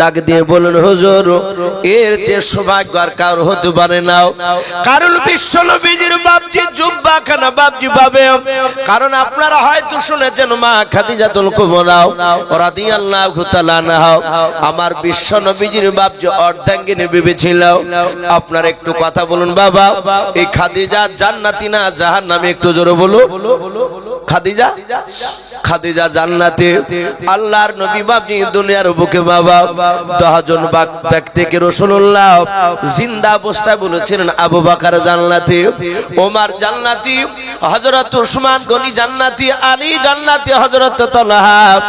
ডাক দিয়ে বলুন, হুজুর, এর চেয়ে সৌভাগ্য আর কার হতে পারে না। কারণ বিশ্ব নবীজির বাপজি জুব্বা খানা বাপজি পাবে কারণ আপনারা হয়তো শুনেছেন, মা খাদিজাতুল কুবরাও রাদিয়াল্লাহু তাআলা আনহা, আমার বিশ্ব নবীজির বাপজি অর্ধাঙ্গিনী বিবি ছিল। আপনারা একটু কথা বলুন, বাবা। এই খাদিজা জান্নাতি না জাহান্নামে? একটু জোরে বলুন। খাদিজা? খাদিজা জান্নাতে, আল্লাহর নবী বাপজি দুনিয়ার বুকে বাবা দহজন বাক- ব্যক্তিকে রসুল্লাহ জিন্দা অবস্থায় বলেছিলেন, আবু বাকার জান্নাতি, ওমার জান্নাতি হজরত উসমান গনি জান্নাতি, আলী জান্নাতি হজরত তালহা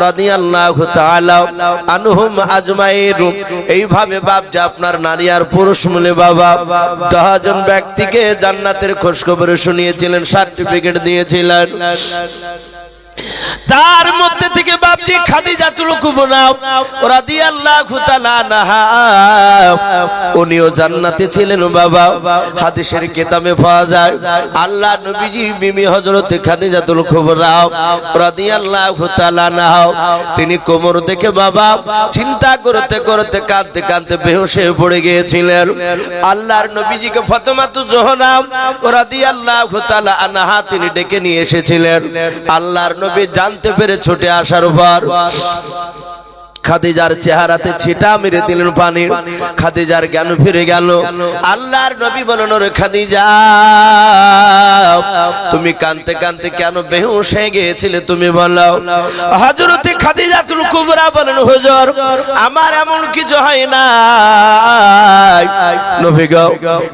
রাদিয়াল্লাহু তাআলা আনহুম আজমাইন। এইভাবে বাপ যে আপনার নারী আর পুরুষ মিলে বাবা দহজন ব্যক্তিকে জান্নাতের খোঁজখবর শুনিয়েছিলেন, সার্টিফিকেট দিয়েছিলেন। তার মধ্যে থেকে বাপজি আনহা, উনিও জান্নাতে ছিলেন বাবা। হাদিসের পাওয়া যায়, আল্লাহ তিনি কোমর দেখে বাবা চিন্তা করতে করতে কাঁদতে কাঁদতে বেহুশ হয়ে পড়ে গিয়েছিলেন। আল্লাহর নবীজিকে ফাতেমাতু জোহরা রাদিয়াল্লাহু তাআলা আনহা তিনি ডেকে নিয়ে এসেছিলেন। আল্লাহর নবী জানতে পেরে ছুটে আসার পর খাদিজার চেহারাতে ছিটা মেরে দিলেন পানি খাদিজার জ্ঞান ফিরে গেল। আল্লাহর নবী বলেন, ওরে খাদিজা, তুমি কানতে কানতে কেন বেহুশ হয়ে গিয়েছিলে তুমি বলো। হযরতে খাদিজাতুল কুবরা বলেন, হুজুর, আমার এমন কিছু হয় না। নবী গো,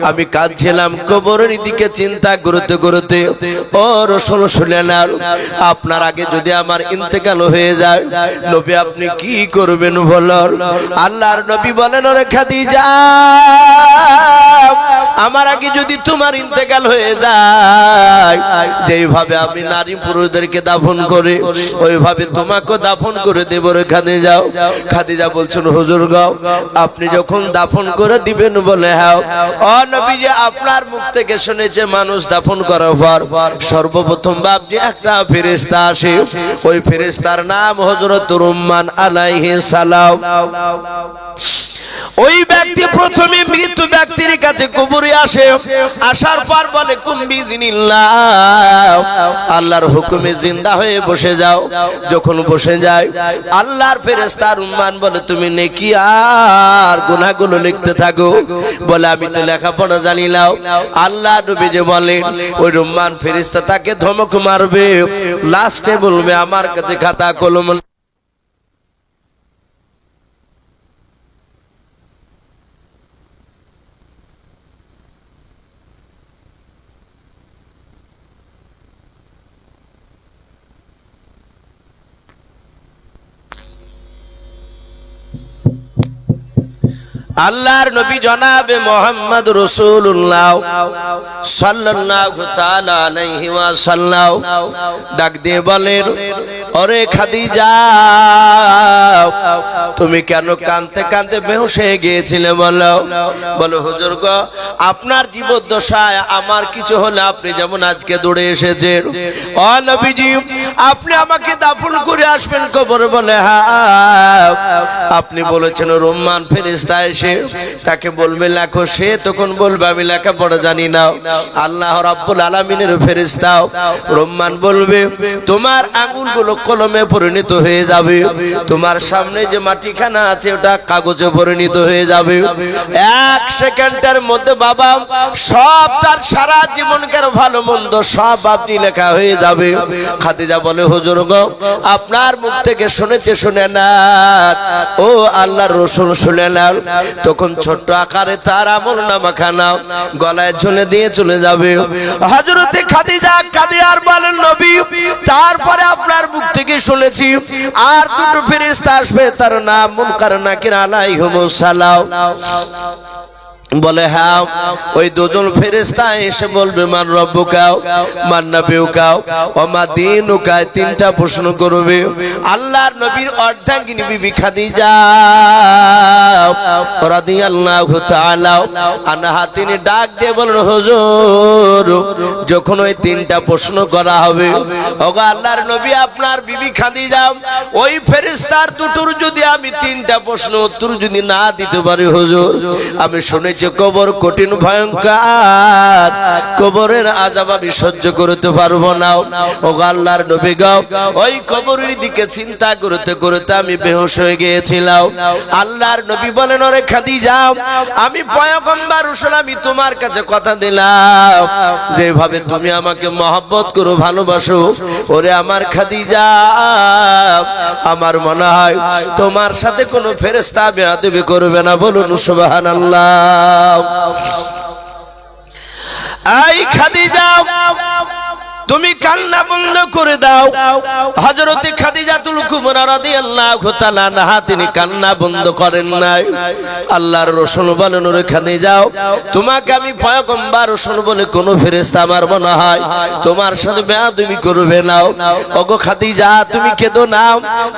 আমি কাঁদছিলাম, কবরের দিকে চিন্তা করতে করতে। ও রসুল শুনলেন আপনার আগে যদি আমার ইন্তেকাল হয়ে যায়, নবী আপনি কি করবেন বলর আল্লাহর নবী বলেন, ওরে খাদিজা, আমার আগে যদি তোমার ইন্তেকাল হয়ে যায়, যেইভাবে আমি নারী পুরুষদেরকে দাফন করে, ওইভাবে তোমাকে দাফন করে দেব রে খাদিজা খাদিজা বলছেন, হুজুর গাও আপনি যখন দাফন করে দিবেন বলে হাও নবী যে আপনার মুখ থেকে শুনেছে মানুষ দাফন করার পর। সর্বপ্রথম বাপ যে একটা ফেরেস্তা আসে। ওই ফেরেস্তার নাম হজরত রুম্মান আলাইহি সালাম। ওই ব্যক্তি প্রথমে মৃত্যু ব্যক্তির কাছে কবরে আসে। আসার পর বলে কুম্বি আল্লাহর হুকুমে জিন্দা হয়ে বসে যাও। যখন বসে যায়, আল্লাহর ফেরেস্তার উম্মান বলে, তুমি নেকি আর গুনাহগুলো লিখতে থাকো? বলে, আমি তো লেখাপড়া জানি নাও আল্লাহ নবী যে বলেন, ওই রুম্মান ফেরেস্তা তাকে ধমক মারবে। লাস্টে বলবে, আমার কাছে খাতা কলম আল্লাহর নবী জনাবে মোহাম্মদ রসুল্লাহ সাল্লাল্লাহু তাআলা আলাইহি ওয়াসাল্লাম। ডাক দিয়ে বলেন, ওরে খাদিজা, তুমি কেন কানতে কানতে বেহুশ হয়ে গিয়েছিলে বলো? বলো, হুজুর গো, আপনার জীবদ্দশায় আমার কিছু হলে আপনি যেমন আজকে দৌড়ে এসেছেন। ও নবীজি, আপনি আমাকে দাফন করে আসবেন কবর বলে হ্যাঁ। আপনি বলেছেন রোমান ফেরেশতা এসে তাকে বলবে, লেখো সে, তখন বলবে, আমি লেখাপড়া জানি না। আল্লাহ রাব্বুল আলামিনের ফেরেশতা রোমান বলবে, তোমার আঙ্গুলগুলো কলমে পরিণত হয়ে যাবে। তোমার সামনে যে মাটিখানা আছে, ওটা কাগজে পরিণত হয়ে যাবে। এক সেকেন্ডের মধ্যে বাবা, সব তার সারা জীবনকার ভালো মন্দ সব আপনি লেখা হয়ে যাবে। খাদিজা বলে, হুজুর গো, আপনার মুখ থেকে শুনেছে শুনে না। ও আল্লাহর রসুল শুনে না। তখন ছোট্ট আকারে তার আমল নামা খানা গলায় ঝুলে দিয়ে চলে যাবে। হজরতে খাদিজা কাঁদে আর বলেন নবী, তারপরে আপনার মুখ থেকে শুনেছি, আর দুটো ফেরেশতা আসবে, তার নাম মুনকার নাকির আলাইহিমুস সালাম। বলে হ্যাঁ ওই দুজন ফেরেস্তা এসে বলবে, মান রব্বু কাও মান নবীও কাও মা দিন কায় তিনটা প্রশ্ন করবে। আল্লাহর নবীর অর্ধাঙ্গিনী বিবি খাদিজা, রাদিয়াল্লাহু তাআলা আনহা, তিনি ডাক দিয়ে বলেন, হুজুর, যখন ওই তিনটা প্রশ্ন করা হবে, ওগো আল্লাহর নবী আপনার বিবি খাদি খাদিজা, ওই ফেরেশতার দুটোর যদি আমি তিনটা প্রশ্ন উত্তর যদি না দিতে পারি, হুজুর, আমি শুনেছি কবর কঠিন, ভয়ঙ্কর। কবরের আজাব আমি সহ্য করতে পারব না। ও আল্লাহর নবী গাও ওই কবরের দিকে চিন্তা করতে করতে আমি বেহুশ হয়ে গিয়েছিলাম। আল্লাহর নবী বলেন, ওরে খাদিজা, আমি পয়গম্বর রসুল, আমি তোমার কাছে কথা দিলাম। যেভাবে তুমি আমাকে মহব্বত করো, ভালোবাসো, ওরে আমার খাদিজা, আমার মনে হয় তোমার সাথে কোনো ফেরেস্তা বেয়াদবি করবে না। বলুন, সুবহানাল্লাহ। এই খাদিজা তুমি কান্না বন্ধ করে দাও। হযরতে খাদিজাতুল কুবরা রাদিয়াল্লাহু তাআলা তিনি কান্না বন্ধ করেন নাই। আল্লাহর রাসূল বলেন, ওরে খাদিজাও তোমাকে আমি পয়গম্বর রাসূল বলে কোন ফেরেশতা আমার মনে হয়। তোমার সাথে মেয়া বেয়াদবি করবে না। ওগো খাদিজা, তুমি কেঁদো না।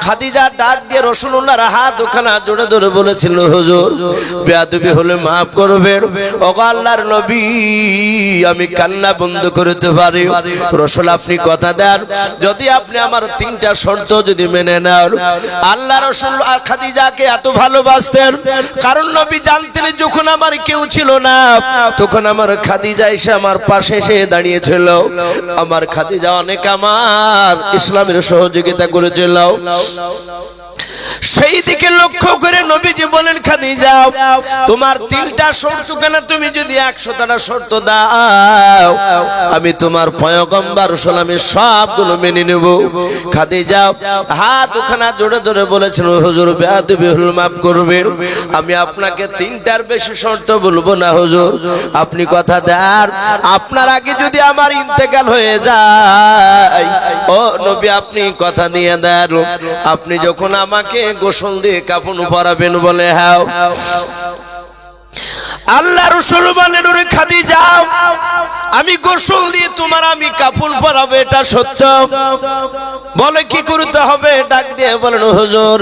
খাদিজা ডাক দিয়ে রসুন রাসূলুল্লাহর হাত ওখানে জোরে ধরে বলেছিল, হুজুর, বেয়াদবি হলে maaf করবেন। ওগো আল্লাহর নবী, আমি কান্না বন্ধ করতে পারি। রসুল আপনি কথা দেন। যদি আপনি আমার তিনটা শর্ত যদি মেনে নেন, আল্লাহ রসুল খাদিজাকে এত ভালোবাসতেন। কারণ নবী জানতেন যখন আমার কেউ ছিল না, তখন আমার খাদিজা এসে আমার পাশে এসে দাঁড়িয়েছিল। আমার খাদিজা অনেক আমার ইসলামের সহযোগিতা করেছিল। সেই দিকে লক্ষ্য করে নবীজি বলেন খাদি যাও তোমার তিনটা শর্ত কেন তুমি যদি একশো একশোটা শর্ত দাও? আমি তোমার পয়গম্বর সালামে সবগুলো মেনে নেব। খাদিজা, হাত ওখানে জোরে ধরে বলেছেন, হুজুর, বেয়াদবি হল মাফ করবেন। আমি আপনাকে তিনটার বেশি শর্ত বলব না, হুজুর। আপনি কথা দেন, আপনার আগে যদি আমার ইন্তেকাল হয়ে যায়, ও নবী, আপনি কথা দিয়ে দেন। আপনি যখন আমাকে গোসল দিয়ে কাপড় পরাবেন বলে হাও। আল্লাহ রসুল বলেন খাদি যাও আমি গোসল দিয়ে তোমার আমি কাপড় পরাবো, এটা সত্য। বলে কি করতে হবে? ডাক দিয়ে বলেন, হুজুর,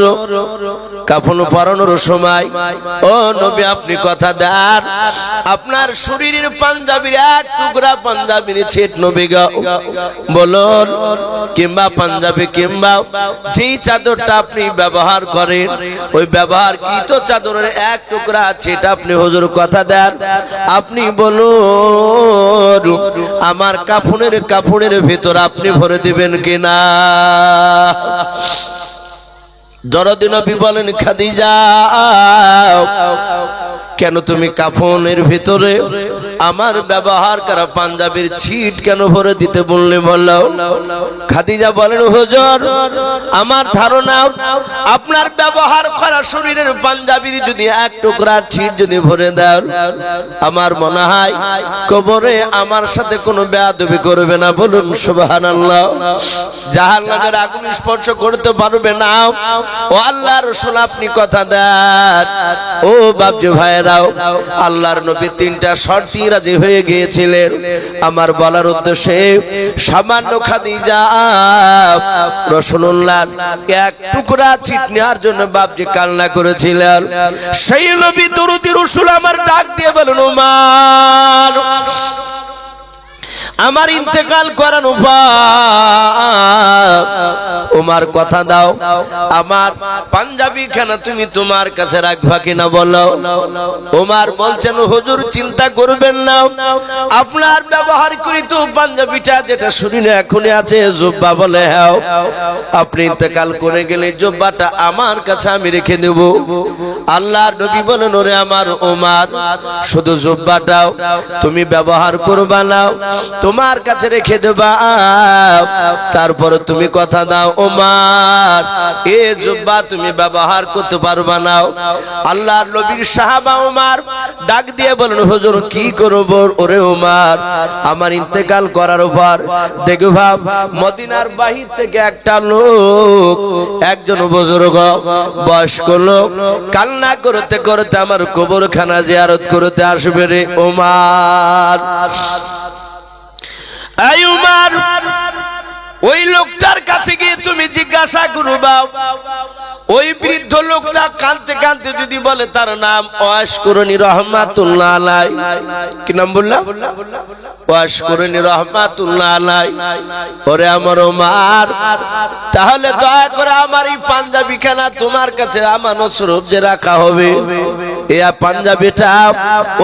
কাপড় পরানোর সময়, ও নবী, আপনি কথা দেন। আপনার শরীরের পাঞ্জাবির এক টুকরা পাঞ্জাবির ছেট নবী গাও বলুন, কিংবা পাঞ্জাবি, কিংবা যেই চাদরটা আপনি ব্যবহার করেন, ওই ব্যবহার কৃত চাদরের এক টুকরা ছেট আপনি হুজুর, কথা দেন। আপনি বলুন আমার কাফনের কাপড়ের ভেতর আপনি ভরে দিবেন কিনা? দরদিন বলেন খাদিজা কেন তুমি কাফনের ভিতরে? আমার ব্যবহার করা পাঞ্জাবির ছিট কেন ভরে দিতে বললে বলল? খাদিজা বলেন, হুজুর, আমার ধারণা, আপনার ব্যবহার করা শরীরের পাঞ্জাবির যদি এক টুকরা ছিট যদি ভরে দেন, আমার মনে হয় কবরে আমার সাথে কোনো বেয়াদবি করবে না। বলুন, সুবহানাল্লাহ। জাহান্নামের আগুন স্পর্শ করতে পারবে না। ও আল্লাহ রসুল, আপনি কথা দেন। ও বাবজু ভাইরাও আল্লাহর নবী তিনটা শর্তি রাজি হয়ে গিয়েছিলেন। আমার বলার উদ্দেশ্যে, সামান্য খাদিজা রসুল্লাহ এক টুকরা চিট নেওয়ার জন্য যে কান্না করেছিলেন। সেই নবী দরুদি রসুল আমার ডাক দিয়ে বলেন উমার আমার ইন্তেকাল করার উমার কথা দাও। আমার পাঞ্জাবি খানা তুমি তোমার কাছে রাখবা কিনা বলো। উমার বলছেন, হুজুর, চিন্তা করবেন না। আপনার ব্যবহার করি তো পাঞ্জাবিটা যেটা শরীরে এখনই আছে, জুব্বা বলে হ্যাঁ আপনি ইন্তেকাল করে গেলে জুব্বাটা আমার কাছে আমি রেখে দেব। আল্লাহর নবী বলেন, ওরে আমার ওমার শুধু জুব্বাটাও তুমি ব্যবহার করবা না। তোমার কাছে রেখে দেবা। তারপর তুমি কথা দাও, ওমার, এ জুব্বা তুমি ব্যবহার করতে পারবা না। আল্লাহর নবীর সাহাবা ওমার ডাক দিয়ে বলেন হুজুর, কি করব ওরে ওমার? আমার ইন্তেকাল করার উপর দেখো ভাব মদিনার বাহির থেকে একটা লোক, একজন বুজুর্গ, বয়স্ক লোক, কান্না করতে করতে আমার কবরখানা জিয়ারত করতে আসবে রে ওমার। এই ওই লোকটার কাছে গিয়ে তুমি জিজ্ঞাসা করবা ওই বৃদ্ধ লোকটা কানতে কানতে যদি বলে, তার নাম কি বললাম? আমার মার তাহলে দয়া করে আমার এই পাঞ্জাবি খানা তোমার কাছে আমানত স্বরূপ যে রাখা হবে। এ পাঞ্জাবিটা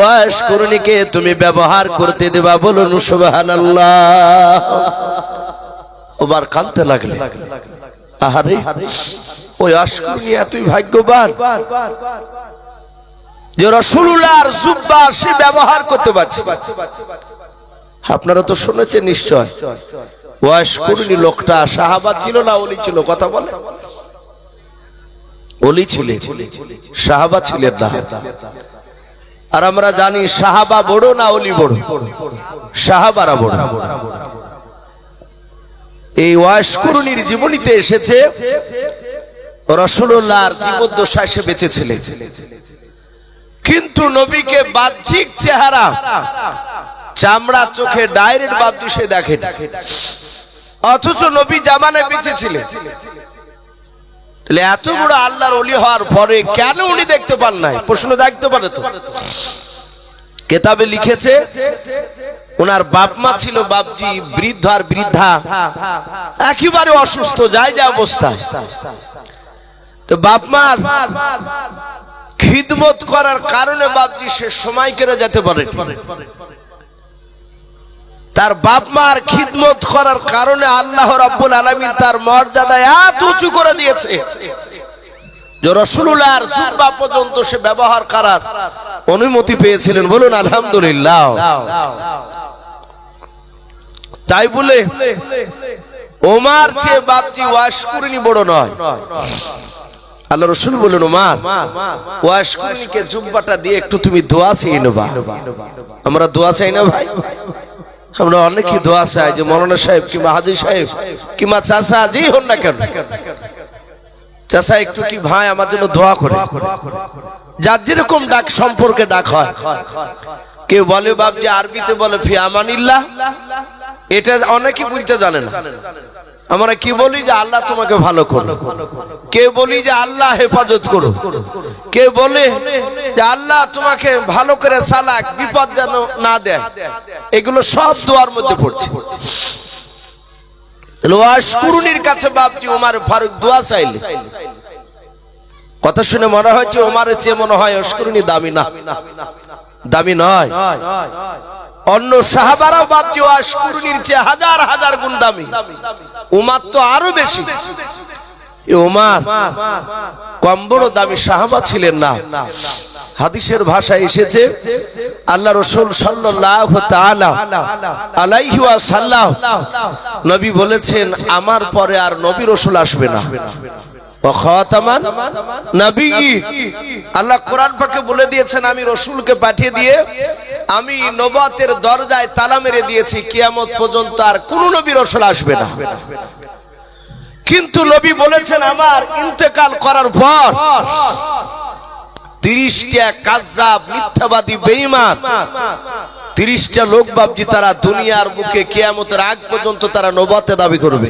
অয়াসকরণীকে তুমি ব্যবহার করতে দেবা বলুন সুবহানাল্লাহ। ওবার কানতে লাগলে। আহারে, ওই অস্কর নিয়ে এতই ভাগ্যবান। যে রসুল্লাহর জুব্বা সে ব্যবহার করতে পারছে। আপনারা তো শুনেছেন নিশ্চয়। ওয়াসকরণী লোকটা সাহাবা ছিল না অলি ছিল, কথা বলে? অলি ছিলেন, সাহাবা ছিলেন না। আর আমরা জানি সাহাবা বড় না অলি বড়? সাহাবারা বড়। এই ওয়াসকরণীর জীবনীতে এসেছে রসুল্লাহর জীবদ্দশা সে বেঁচেছিলেন। কিন্তু নবীকে বাহ্যিক চেহারা, চামড়া চোখে ডাইরেক্ট বাদ্যু সে দেখেন। অথচ নবী জামানায় বেঁচেছিলেন তাহলে এত বড় আল্লাহর অলি হওয়ার পরে কেন উনি দেখতে পান নাই? প্রশ্ন দেখতে পারে তো। কেতাবে লিখেছে, ওনার বাপ মা ছিল বাপজি, বৃদ্ধ আর বৃদ্ধা, একেবারে অসুস্থ যায় যা অবস্থা। তো বাপ মার খিদমত করার কারণে বাপজি সে সময় কেড়ে যেতে পারে তার বাপ মার খিদমত করার কারণে আল্লাহ রাব্বুল আলামিন তার মর্যাদা এত উঁচু করে দিয়েছে যে রসুল্লাহর জুব্বা পর্যন্ত সে ব্যবহার করার অনুমতি পেয়েছিলেন। বলুন, আলহামদুলিল্লাহ। তাই বলে ওমার চেয়ে বাপজি ওয়াশকুরিনি বড় নয়। আল্লাহ রসুল বললেন, ওমার ওয়াশকুরিনিকে জুব্বাটা দিয়ে একটু তুমি দোয়া চেয়ে নেবা। আমরা দোয়া চাই না ভাই? আমরা অনেকই দোয়া চাই যে মৌলানা সাহেব কিংবা হাজি সাহেব কিংবা চাষা যেই হন না কেন। চাষা একটু কি ভাই আমার জন্য দোয়া করে। যার যেরকম ডাক সম্পর্কে ডাক হয়। কেউ বলে বাপ যে আরবিতে বলে ফি আমানিল্লাহ, এটা অনেকে বুঝতে জানে না। আমরা কি বলি যে আল্লাহ তোমাকে ভালো করো কে বলি যে আল্লাহ হেফাজত করো কে বলে যে আল্লাহ তোমাকে ভালো করে সালাক, বিপদ যেন না দেয়? এগুলো সব দোয়ার মধ্যে পড়ছে। ওয়াশকুরুনির কাছে বাপজি ওমার ফারুক দোয়া চাইলে। কথা শুনে মনে হচ্ছে ওমারের চেয়ে মনে হয় অস্করুনি দামি না। দামি নয়। অন্য সাহাবারাও বাপজি ওয়াশকুরুনির চেয়ে হাজার হাজার গুণ দামি উমার তো আরও বেশি। উমার, কম বড় দামি সাহাবা ছিলেন না। হাদিসের ভাষায় এসেছে, আল্লাহ রসুল ওয়াসাল্লাম নবী বলেছেন, আমার পরে আর নবী রসুল আসবে না। আল্লাহ কোরআন পাকে বলে দিয়েছেন, আমি রসুলকে পাঠিয়ে দিয়ে আমি নবাতের দরজায় তালা মেরে দিয়েছি, কিয়ামত পর্যন্ত আর কোন নবী রসুল আসবে না। কিন্তু নবী বলেছেন, আমার ইন্তেকাল করার পর তিরিশটা কাজাব মিথ্যাবাদী বেঈমান, তিরিশটা লোক বাবজি তারা দুনিয়ার মুখে কিয়ামতের আগ পর্যন্ত তারা নবাতে দাবি করবে।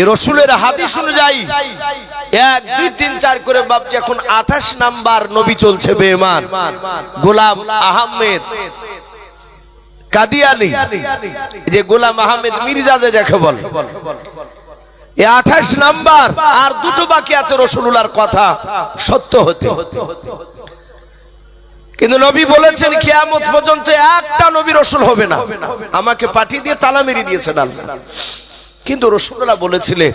এ রসুলের হাদিস অনুযায়ী এক, দুই, তিন, চার করে বাবজি এখন আঠাশ নাম্বার নবী চলছে বেমান গোলাম আহমেদ কাদিয়ালি যে গোলাম আহমেদ মির্জাদে দেখে বলে, এ আঠাশ নাম্বার আর দুটো বাকি আছে রসুল্লাহর কথা সত্য হতে। কিন্তু নবী বলেছেন, কিয়ামত পর্যন্ত একটা নবী রসুল হবে না। আমাকে পাঠিয়ে দিয়ে তালা মেরে দিয়েছেন আল্লাহ। কিন্তু রসুল্লাহ বলেছিলেন,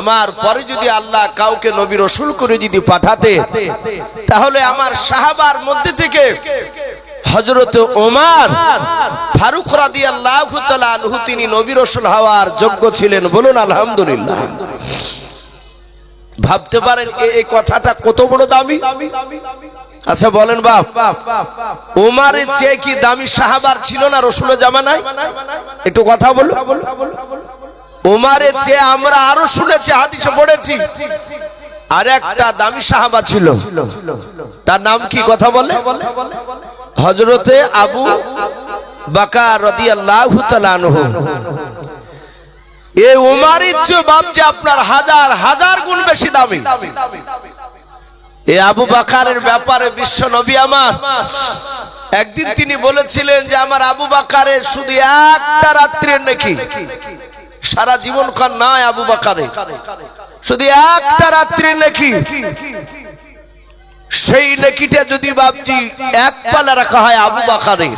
আমার পরে যদি আল্লাহ কাউকে নবী রসুল করে যদি পাঠাতে, তাহলে আমার সাহাবার মধ্যে থেকে হজরত ওমার ফারুক রাদিয়াল্লাহু তাআলা আনহু তিনি নবী রসুল হওয়ার যোগ্য ছিলেন বলুন আলহামদুলিল্লাহ। ভাবতে পারেন এই কথাটা কত বড় দামি? আচ্ছা বলেন বাপ, ওমারের চেয়ে কি দামি সাহাবার ছিল না রসুলের জামানায়? একটু কথা বলো ওমারের চেয়ে আমরা আরও শুনেছি, হাদিসে পড়েছি। আর একটা দামি সাহাবা ছিল। তার নাম কি কথা বলে? হজরতে আবু রাদিয়াল্লাহু তাআলা আনহু। এই উমারের চেয়ে বাপজি আপনার হাজার হাজার গুণ বেশি দামি। এই আবু বাকারের ব্যাপারে বিশ্ব নবী আমার। একদিন তিনি বলেছিলেন যে, আমার আবু বাকারের শুধু একটা রাত্রের নাকি। সারা জীবন কার নয় আবু বাকারে। শুধু একটা রাত্রি লেখি। সেই লেখিটা যদি বাপজি এক পালা রাখা হয় আবু বাকারে।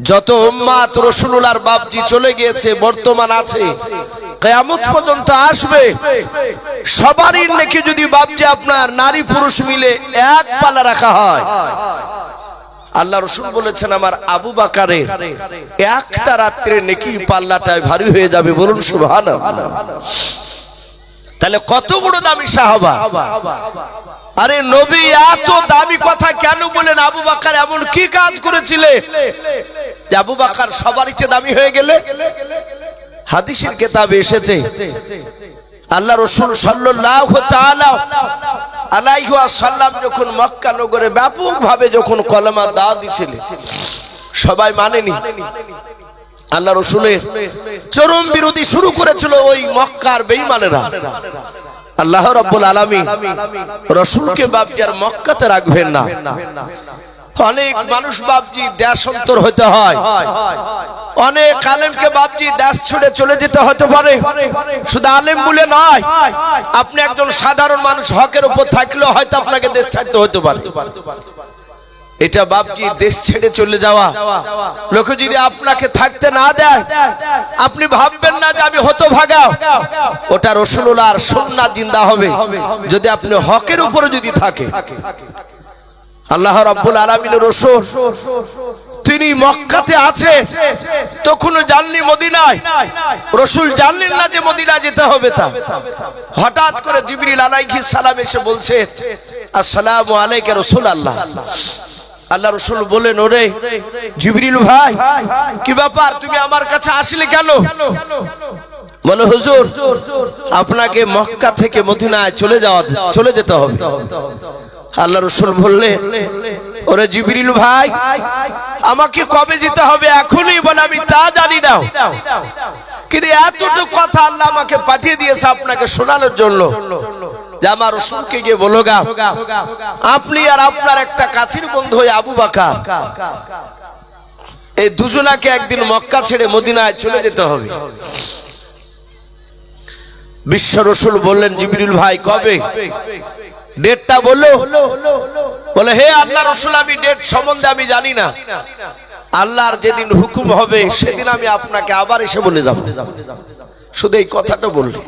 যত উম্মাত রসুলুল্লাহর বাপজি চলে গিয়েছে, বর্তমান আছে, কেয়ামত পর্যন্ত আসবে। সবারই নাকি যদি বাপজি আপনার নারী পুরুষ মিলে এক পালা রাখা হয়। আল্লাহ রসুল বলেছেন, আমার আবু বাকারে একটা রাত্রে নেকি পাল্লাটায় ভারী হয়ে যাবে। বলুন সুবহান তাহলে কত বড় দামি সাহাবা। আরে নবী, এত দামি কথা কেন বলেন? আবু বাকার এমন কি কাজ করেছিলে? আবু বাকার সবার চেয়ে দামি হয়ে গেলে হাদিসের কেতাবে এসেছে, আল্লাহ রসুল সাল্লাল্লাহু তাআলা আলাইহি যখন মক্কা নগরে ব্যাপকভাবে যখন কলেমা দা দিছিলেন, সবাই মানেনি। আল্লাহ রসুলের চরম বিরোধী শুরু করেছিল ওই মক্কার বেইমানেরা আল্লাহ রব্বুল আলমী রসুলকে বাপিয়ার মক্কাতে রাখবেন না। অনেক মানুষ বাপজি দেশান্তর হতে হয়। অনেক আলেমকে বাপজি দেশ ছুড়ে চলে যেতে হতে পারে। শুধু আলেম বলে নয় আপনি একজন সাধারণ মানুষ হকের উপর থাকলেও হয়তো আপনাকে দেশ ছাড়তে হতে পারে। এটা বাপজি দেশ ছেড়ে চলে যাওয়া। লোকে যদি আপনাকে থাকতে না দেয় আপনি ভাববেন না যে আমি হতো ভাগা ওটা রসুলার সন্না জিন্দা হবে। যদি আপনি হকের উপরে যদি থাকে আল্লাহ রাব্বুল আলামিনের রসুল, তিনি মক্কাতে আছে, তখনও জানলি মদিনায়। রসুল জানলেন না যে মদিনায় যেতে হবে তা। হঠাৎ করে জিবরিল আলাইহিস সালাম এসে বলছে, আসসালামু আলাইকা রসুল আল্লাহ আল্লাহ রসুল বলেন ওরে জিবরিল ভাই, কি ব্যাপার? তুমি আমার কাছে আসলে কেন? বলে, হুজুর, আপনাকে মক্কা থেকে মদিনায় চলে যাওয়া, চলে যেতে হবে। আল্লাহ রসুল বললেন ওরে জিবরিল ভাই, আমাকে কবে যেতে হবে এখনই বলে, আমি তা জানি না। কিন্তু এতটুকু কথা আল্লাহ আমাকে পাঠিয়ে দিয়েছে আপনাকে শোনানোর জন্য। যে আমার রসুলকে গিয়ে বলো গা, আপনি আর আপনার একটা কাছের বন্ধু হয়ে আবু বাকা এই দুজনাকে একদিন মক্কা ছেড়ে মদিনায় চলে যেতে হবে। বিশ্ব রসুল বললেন, জিবরিল ভাই, কবে? ডেটটা বলল। বলে, হে আল্লাহ রসুল, আমি ডেট সম্বন্ধে আমি জানি না। আল্লাহর যেদিন হুকুম হবে, সেদিন আমি আপনাকে আবার এসে বলে যাব। শুধু এই কথাটা বললে।